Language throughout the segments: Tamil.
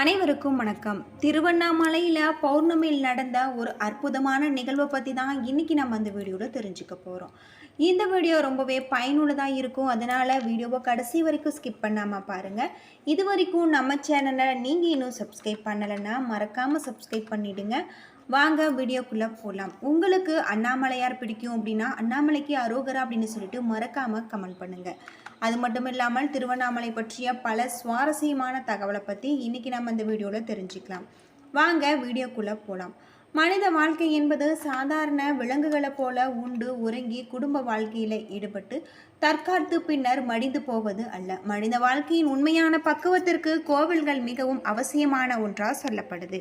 அனைவருக்கும் வணக்கம். திருவண்ணாமலையில் பௌர்ணமியில் நடந்த ஒரு அற்புதமான நிகழ்வை பற்றி தான் இன்றைக்கி நம்ம அந்த வீடியோவில் தெரிஞ்சுக்க போகிறோம் இந்த வீடியோ ரொம்பவே பயனுள்ளதாக இருக்கும். அதனால் வீடியோவை கடைசி வரைக்கும் ஸ்கிப் பண்ணாமல் பாருங்கள் இது வரைக்கும் நம்ம சேனலை நீங்கள் இன்னும் சப்ஸ்கிரைப் பண்ணலைன்னா மறக்காமல் சப்ஸ்கிரைப் பண்ணிவிடுங்க வாங்க வீடியோக்குள்ளே போகலாம் உங்களுக்கு அண்ணாமலையார் பிடிக்கும் அப்படின்னா அண்ணாமலைக்கு அரோகரா அப்படின்னு சொல்லிட்டு மறக்காமல் கமெண்ட் பண்ணுங்கள் அது மட்டும் இல்லாமல் திருவண்ணாமலை பற்றிய பல சுவாரஸ்யமான தகவலை பற்றி இன்றைக்கி நம்ம இந்த வீடியோவில் தெரிஞ்சுக்கலாம். வாங்க வீடியோக்குள்ளே போகலாம் மனித வாழ்க்கை என்பது சாதாரண விலங்குகளைப் போல உண்டு உறங்கி குடும்ப வாழ்க்கையில் ஈடுபட்டு தற்காத்து பின்னர் மடிந்து போவது அல்ல. மனித வாழ்க்கையின் உண்மையான பக்குவத்திற்கு கோவில்கள் மிகவும் அவசியமான ஒன்றாக சொல்லப்படுது.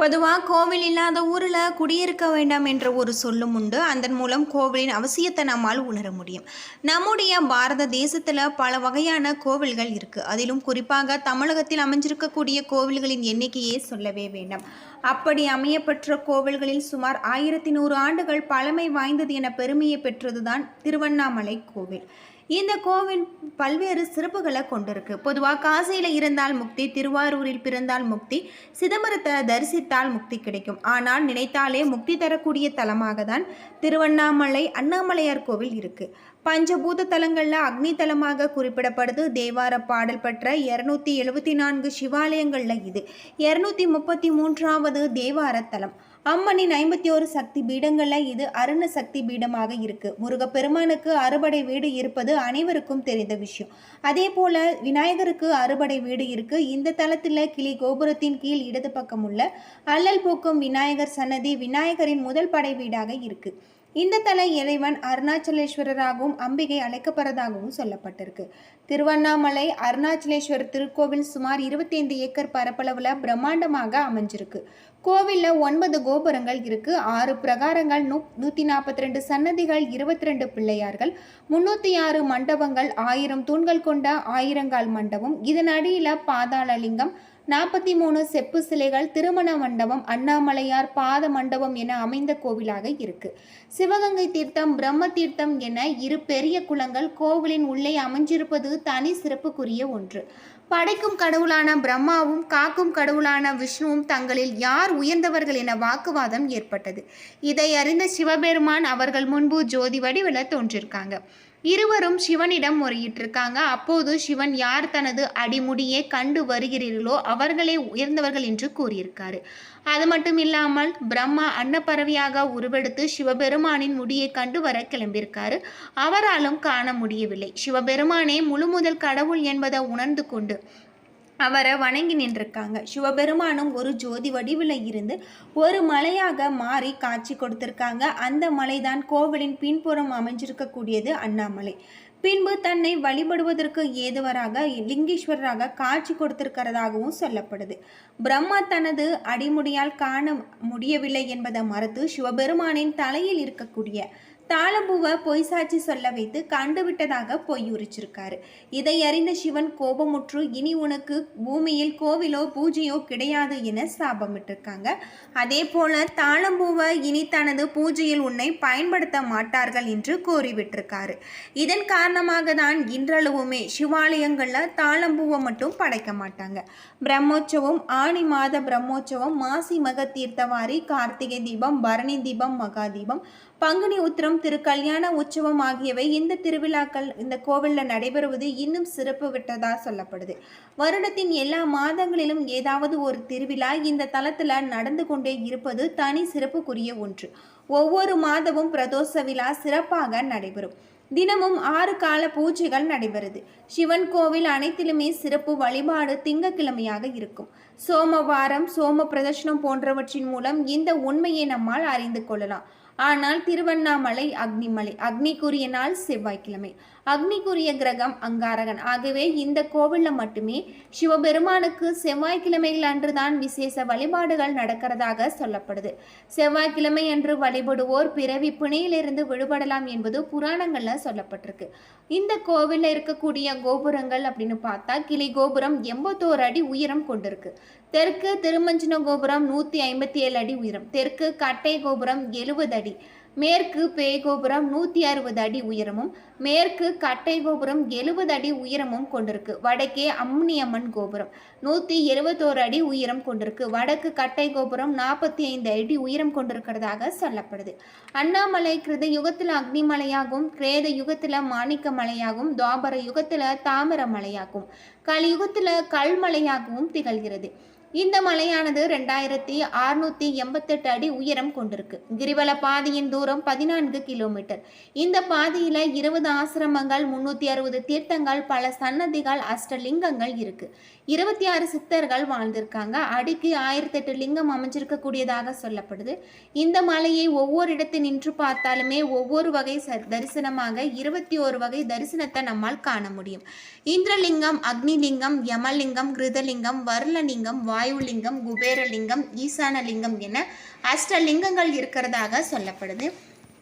பொதுவாக கோவில் இல்லாத ஊரில் குடியிருக்க வேண்டாம் என்ற ஒரு சொல்லும் உண்டு. அதன் மூலம் கோவிலின் அவசியத்தை நம்மால் உணர முடியும். நம்முடைய பாரத தேசத்தில் பல வகையான கோவில்கள் இருக்குது அதிலும் குறிப்பாக தமிழகத்தில் அமைஞ்சிருக்கக்கூடிய கோவில்களின் எண்ணிக்கையே சொல்லவே வேண்டாம். அப்படி அமையப்பெற்ற கோவில்களில் சுமார் ஆயிரத்தி நூறு ஆண்டுகள் பழமை வாய்ந்தது என பெருமையை பெற்றதுதான் திருவண்ணாமலை கோவில். இந்த கோவில் பல்வேறு சிறப்புகளை கொண்டிருக்கு. பொதுவாக காசியில் இருந்தால் முக்தி திருவாரூரில் பிறந்தால் முக்தி சிதம்பரத்தை தரிசித்தால் முக்தி கிடைக்கும். ஆனால் நினைத்தாலே முக்தி தரக்கூடிய தலமாக தான் திருவண்ணாமலை அண்ணாமலையார் கோவில் இருக்கு. பஞ்சபூத தலங்களில் அக்னி தலமாக குறிப்பிடப்படுது. தேவார பாடல் பெற்ற இரநூத்தி எழுபத்தி நான்கு சிவாலயங்களில் இது. இரநூத்தி முப்பத்தி மூன்றாவது தேவார தலம். அம்மனின் ஐம்பத்தி ஒரு சக்தி பீடங்களில் இது அருண சக்தி பீடமாக இருக்கு. முருகப்பெருமானுக்கு அறுபடை வீடு இருப்பது அனைவருக்கும் தெரிந்த விஷயம். அதே போல விநாயகருக்கு அறுபடை வீடு இருக்கு. இந்த தளத்தில் கிளி கோபுரத்தின் கீழ் இடது பக்கம் உள்ள அல்லல் போக்கும் விநாயகர் சன்னதி விநாயகரின் முதல் படை வீடாக இருக்கு. இந்த தலை இறைவன் அருணாச்சலேஸ்வரராகவும் அம்பிகை அழைக்கப்படுறதாகவும் சொல்லப்பட்டிருக்கு. திருவண்ணாமலை அருணாச்சலேஸ்வரர் திருக்கோவில் சுமார் இருபத்தி ஐந்து ஏக்கர் பரப்பளவில் பிரம்மாண்டமாக அமைஞ்சிருக்கு. கோவிலில் ஒன்பது கோபுரங்கள் இருக்கு. ஆறு பிரகாரங்கள் நூ நூற்றி நாற்பத்தி ரெண்டு சன்னதிகள் இருபத்தி ரெண்டு பிள்ளையார்கள் முன்னூற்றி ஆறு மண்டபங்கள் ஆயிரம் தூண்கள் கொண்ட ஆயிரங்கால் மண்டபம் இதன் அடியில் பாதாளலிங்கம் நாற்பத்தி மூணு செப்பு சிலைகள் திருமண மண்டபம் அண்ணாமலையார் பாத மண்டபம் என அமைந்த கோவிலாக இருக்கு. சிவகங்கை தீர்த்தம் பிரம்ம தீர்த்தம் என இரு பெரிய குளங்கள் கோவிலின் உள்ளே அமைஞ்சிருப்பது தனி சிறப்புக்குரிய ஒன்று. படைக்கும் கடவுளான பிரம்மாவும் காக்கும் கடவுளான விஷ்ணுவும் தங்களில் யார் உயர்ந்தவர்கள் என வாக்குவாதம் ஏற்பட்டது. இதை அறிந்த சிவபெருமான் அவர்கள் முன்பு ஜோதி வடிவில் தோன்றிருக்காங்க. இருவரும் சிவனிடம் முறையிட்டிருக்காங்க. அப்போது சிவன் யார் தனது அடிமுடியை கண்டு வருகிறீர்களோ அவர்களே உயர்ந்தவர்கள் என்று கூறியிருக்காரு. அது மட்டும் இல்லாமல் பிரம்மா அன்னப்பறவையாக உருவெடுத்து சிவபெருமானின் முடியை கண்டு வர கிளம்பியிருக்காரு. அவராலும் காண முடியவில்லை. சிவபெருமானே முழு முதல் கடவுள் என்பதை உணர்ந்து கொண்டு அவரை வணங்கி நின்றிருக்காங்க. சிவபெருமானும் ஒரு ஜோதி வடிவில் இருந்து ஒரு மலையாக மாறி காட்சி கொடுத்திருக்காங்க. அந்த மலைதான் கோவிலின் பின்புறம் அமைஞ்சிருக்கக்கூடியது அண்ணாமலை. பின்பு தன்னை வழிபடுவதற்கு ஏதுவராக லிங்கேஸ்வரராக காட்சி கொடுத்திருக்கிறதாகவும் சொல்லப்படுது. பிரம்மா தனது அடிமுடியால் காண முடியவில்லை என்பதை மறுத்து சிவபெருமானின் தலையில் இருக்கக்கூடிய தாளம்பூவை பொய் சாட்சி சொல்ல வைத்து கண்டுவிட்டதாக பொய் உரிச்சிருக்காரு இதை அறிந்த சிவன் கோபமுற்று இனி உனக்கு பூமியில் கோவிலோ பூஜையோ கிடையாது என சாபமிட்டிருக்காங்க. அதே போல தாளம்பூவை இனி தனது பூஜையில் உன்னை பயன்படுத்த மாட்டார்கள் என்று கூறிவிட்டிருக்காரு. இதன் காரணமாக தான் இன்றளவுமே சிவாலயங்களில் தாளம்பூவை மட்டும் படைக்க மாட்டாங்க. பிரம்மோற்சவம் ஆணி மாத பிரம்மோற்சவம் மாசி மக தீர்த்தவாரி கார்த்திகை தீபம் பரணி தீபம் மகா தீபம் பங்குனி உத்திரம் திரு கல்யாண உற்சவம் ஆகியவை இந்த திருவிழாக்கள் இந்த கோவிலில் நடைபெறுவது இன்னும் சிறப்பு விட்டதாக சொல்லப்படுது. வருடத்தின் எல்லா மாதங்களிலும் ஏதாவது ஒரு திருவிழா இந்த தளத்தில் நடந்து கொண்டே இருப்பது தனி சிறப்புக்குரிய ஒன்று. ஒவ்வொரு மாதமும் பிரதோஷ விழா சிறப்பாக நடைபெறும். தினமும் ஆறு கால பூஜைகள் நடைபெறுது. சிவன் கோவில் அனைத்திலுமே சிறப்பு வழிபாடு திங்கக்கிழமையாக இருக்கும். சோமவாரம் சோம பிரதர்ஷனம் போன்றவற்றின் மூலம் இந்த உண்மையை நம்மால் அறிந்து கொள்ளலாம். ஆனால் திருவண்ணாமலை அக்னிமலை அக்னிக்குரிய நாள் செவ்வாய்க்கிழமை. அக்னிக்குரிய கிரகம் அங்காரகன். ஆகவே இந்த கோவிலில் மட்டுமே சிவபெருமானுக்கு செவ்வாய்க்கிழமைகள் அன்றுதான் விசேஷ வழிபாடுகள் நடக்கிறதாக சொல்லப்படுது. செவ்வாய்க்கிழமை அன்று வழிபடுவோர் பிறவி பிணையிலிருந்து விடுபடலாம் என்பது புராணங்களில் சொல்லப்பட்டிருக்கு. இந்த கோவிலில் இருக்கக்கூடிய கோபுரங்கள் அப்படின்னு பார்த்தா கிளி கோபுரம் எண்பத்தோரு அடி உயரம் கொண்டிருக்கு. தெற்கு திருமஞ்சன கோபுரம் நூற்றி ஐம்பத்தி ஏழு அடி உயரம். தெற்கு கட்டை கோபுரம் எழுபது அடி. மேற்கு பேய் கோபுரம் நூற்றி அறுபது அடி உயரமும் மேற்கு கட்டை கோபுரம் எழுபது அடி உயரமும் கொண்டிருக்கு. வடக்கே அம்னியம்மன் கோபுரம் நூற்றி எழுபத்தோரு அடி உயரம் கொண்டிருக்கு. வடக்கு கட்டை கோபுரம் நாற்பத்தி ஐந்து அடி உயரம் கொண்டிருக்கிறதாக சொல்லப்படுது. அண்ணாமலை கிருத யுகத்தில் அக்னிமலையாகவும் கிரேத யுகத்தில் மாணிக்க மலையாகும் துவாபர யுகத்தில் தாமர மலையாகும் கலியுகத்தில் கல்மலையாகவும் திகழ்கிறது. இந்த மலையானது ரெண்டாயிரத்தி அறுநூத்தி எண்பத்தெட்டு அடி உயரம் கொண்டிருக்கு. கிரிவல பாதையின் தூரம் பதினான்கு கிலோமீட்டர். இந்த பாதையில இருபது ஆசிரமங்கள் முன்னூத்தி அறுபது தீர்த்தங்கள் பல சன்னதிகள் அஷ்டலிங்கங்கள் இருக்கு. இருபத்தி ஆறு சித்தர்கள் வாழ்ந்திருக்காங்க. அடிக்கு ஆயிரத்தி எட்டு லிங்கம் அமைஞ்சிருக்கக்கூடியதாக சொல்லப்படுது. இந்த மலையை ஒவ்வொரு இடத்தில் நின்று பார்த்தாலுமே ஒவ்வொரு வகை தரிசனமாக இருபத்தி ஒரு வகை தரிசனத்தை நம்மால் காண முடியும். இந்திரலிங்கம் அக்னிலிங்கம் யமலிங்கம் கிருதலிங்கம் வருணலிங்கம் வாயுலிங்கம் குபேரலிங்கம் ஈசானலிங்கம் என அஷ்டலிங்கங்கள் இருக்கிறதாக சொல்லப்படுது.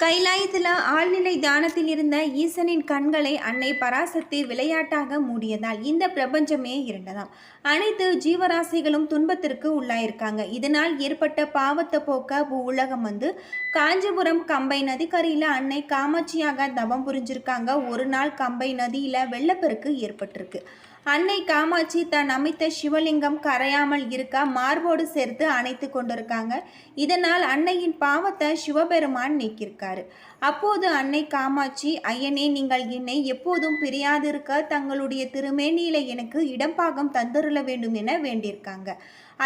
கைலாயத்தில் ஆழ்நிலை தியானத்தில் இருந்த ஈசனின் கண்களை அன்னை பராசக்தி விளையாட்டாக மூடியதால் இந்த பிரபஞ்சமே இருந்ததாம். அனைத்து ஜீவராசிகளும் துன்பத்திற்கு உள்ளாயிருக்காங்க. இதனால் ஏற்பட்ட பாவத்தை போக்க உலகம் வந்து காஞ்சிபுரம் கம்பை நதிக்கரையில் அன்னை காமாட்சியாக தவம் புரிஞ்சிருக்காங்க. ஒரு நாள் கம்பை நதியில் வெள்ளப்பெருக்கு ஏற்பட்டிருக்கு. அன்னை காமாட்சி தன் அமைத்த சிவலிங்கம் கரையாமல் இருக்க மார்போடு சேர்த்து அணைத்து கொண்டிருக்காங்க. இதனால் அன்னையின் பாவத்தை சிவபெருமான் நீக்கியிருக்காரு. அப்போது அன்னை காமாட்சி ஐயனே நீங்கள் என்னை எப்போதும் பிரியாதிருக்க தங்களுடைய திருமேனியில எனக்கு இடம்பாகம் தந்தருள வேண்டும் என வேண்டியிருக்காங்க.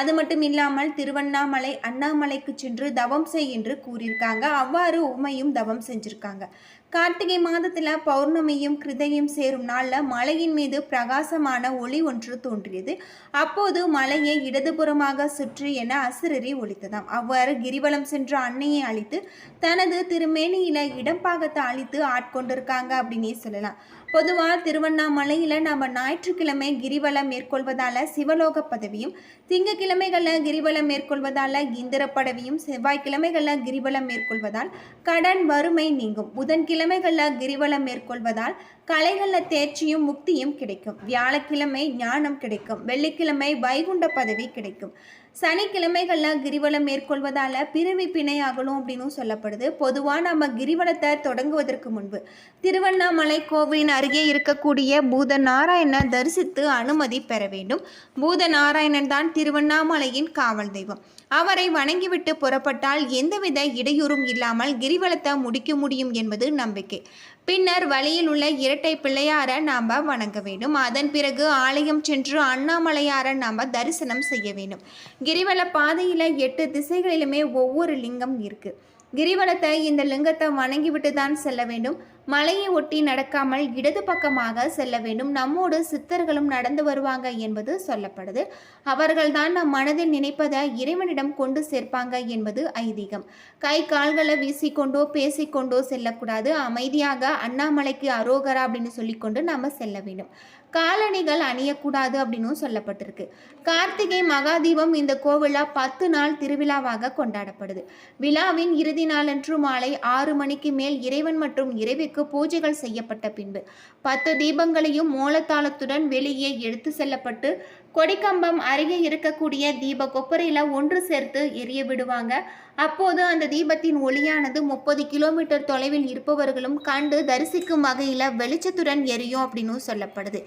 அது மட்டும் இல்லாமல் திருவண்ணாமலை அண்ணாமலைக்கு சென்று தவம் செய் என்று கூறியிருக்காங்க. அவ்வாறு உமையும் தவம் செஞ்சிருக்காங்க. கார்த்திகை மாதத்தில் பௌர்ணமியும் கிருதையும் சேரும் நாளில் மலையின் மீது பிரகாசமான ஒளி ஒன்று தோன்றியது. அப்போது மலையை இடதுபுறமாக சுற்று என அசுரரி ஒழித்ததாம் அவ்வாறு கிரிவலம் சென்ற அன்னையை அழித்து தனது திருமேனியில இடம்பாகத்தை அழித்து ஆட்கொண்டிருக்காங்க அப்படின்னே சொல்லலாம். பொதுவாக திருவண்ணாமலையில் நம்ம ஞாயிற்றுக்கிழமை கிரிவலம் மேற்கொள்வதால் சிவலோக பதவியும் திங்கக்கிழமைகளில் கிரிவலம் மேற்கொள்வதால் இந்திர பதவியும் செவ்வாய்க்கிழமைகளில் கிரிவலம் மேற்கொள்வதால் கடன் வறுமை நீங்கும். புதன்கிழமைகளில் கிரிவலம் மேற்கொள்வதால் கலைகளில் தேர்ச்சியும் முக்தியும் கிடைக்கும். வியாழக்கிழமை ஞானம் கிடைக்கும். வெள்ளிக்கிழமை வைகுண்ட பதவி கிடைக்கும். சனிக்கிழமைகளில் கிரிவலம் மேற்கொள்வதால் பிறவி பிணை ஆகணும் அப்படின்னு சொல்லப்படுது. பொதுவாக நம்ம கிரிவலத்தை தொடங்குவதற்கு முன்பு திருவண்ணாமலை கோவிலின் அருகே இருக்கக்கூடிய பூத நாராயணனை தரிசித்து அனுமதி பெற வேண்டும். பூத நாராயணன் தான் திருவண்ணாமலையின் காவல் தெய்வம். அவரை வணங்கிவிட்டு புறப்பட்டால் எந்தவித இடையூறும் இல்லாமல் கிரிவலத்தை முடிக்க முடியும் என்பது நம்பிக்கை. பின்னர் வழியில் உள்ள இரட்டை பிள்ளையாரை நாம் வணங்க வேண்டும். அதன் பிறகு ஆலயம் சென்று அண்ணாமலையாரை நாம் தரிசனம் செய்ய வேண்டும். கிரிவல பாதையில் எட்டு திசைகளிலுமே ஒவ்வொரு லிங்கம் இருக்குது கிரிவலத்தை இந்த லிங்கத்தை வணங்கிவிட்டு தான் செல்ல வேண்டும். மலையை ஒட்டி நடக்காமல் இடது பக்கமாக செல்ல வேண்டும். நம்மோடு சித்தர்களும் நடந்து வருவாங்க என்பது சொல்லப்படுது. அவர்கள்தான் நம் மனதில் நினைப்பதை இறைவனிடம் கொண்டு சேர்ப்பாங்க என்பது ஐதீகம். கை கால்களை வீசிக்கொண்டோ பேசிக்கொண்டோ செல்லக்கூடாது. அமைதியாக அண்ணாமலைக்கு அரோகரா அப்படின்னு சொல்லிக்கொண்டு நம்ம செல்ல வேண்டும். காலணிகள் அணியக்கூடாது அப்படின்னும் சொல்லப்பட்டிருக்கு. கார்த்திகை மகாதீபம் இந்த கோவிலா பத்து நாள் திருவிழாவாக கொண்டாடப்படுது. விழாவின் இறுதி நாளன்று மாலை ஆறு மணிக்கு மேல் இறைவன் மற்றும் இறைவிக்கு பூஜைகள் செய்யப்பட்ட பின்பு பத்து தீபங்களையும் மோலத்தாளத்துடன் வெளியே எடுத்து செல்லப்பட்டு கொடிக்கம்பம் அருகே இருக்கக்கூடிய தீப கொப்பரையில் ஒன்று சேர்த்து எரிய விடுவாங்க. அப்போது அந்த தீபத்தின் ஒளியானது முப்பது கிலோமீட்டர் தொலைவில் இருப்பவர்களும் கண்டு தரிசிக்கும் வகையில் வெளிச்சத்துடன் எரியும் அப்படின்னு சொல்லப்படுது.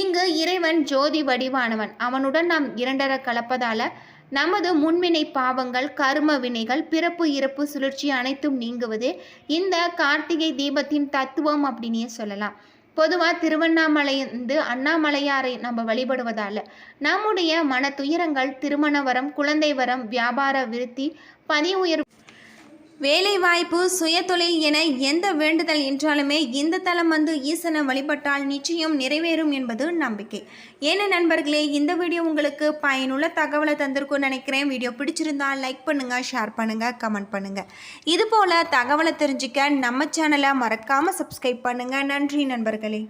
இங்கு இறைவன் ஜோதி வடிவானவன். அவனுடன் நாம் இரண்டர கலப்பதால் நமது முன்வினை பாவங்கள் கர்ம வினைகள் பிறப்பு இறப்பு சுழற்சி அனைத்தும் நீங்குவது இந்த கார்த்திகை தீபத்தின் தத்துவம் அப்படின்னே சொல்லலாம். பொதுவாக திருவண்ணாமலைந்து அண்ணாமலையாரை நம்ம வழிபடுவதால் நம்முடைய மன துயரங்கள் திருமண வரம் குழந்தை வரம் வியாபார விருத்தி பணி உயர்வு வேலைவாய்ப்பு சுயதொழில் என எந்த வேண்டுதல் என்றாலுமே இந்த தளம் வந்து ஈசனை வழிபட்டால் நிச்சயம் நிறைவேறும் என்பது நம்பிக்கை. ஏன நண்பர்களே இந்த வீடியோ உங்களுக்கு பயனுள்ள தகவலை தந்திருக்கும்னு நினைக்கிறேன். வீடியோ பிடிச்சிருந்தா லைக் பண்ணுங்கள் ஷேர் பண்ணுங்கள் கமெண்ட் பண்ணுங்கள் இதுபோல் தகவலை தெரிஞ்சுக்க நம்ம சேனலை மறக்காமல் சப்ஸ்கிரைப் பண்ணுங்கள் நன்றி நண்பர்களே.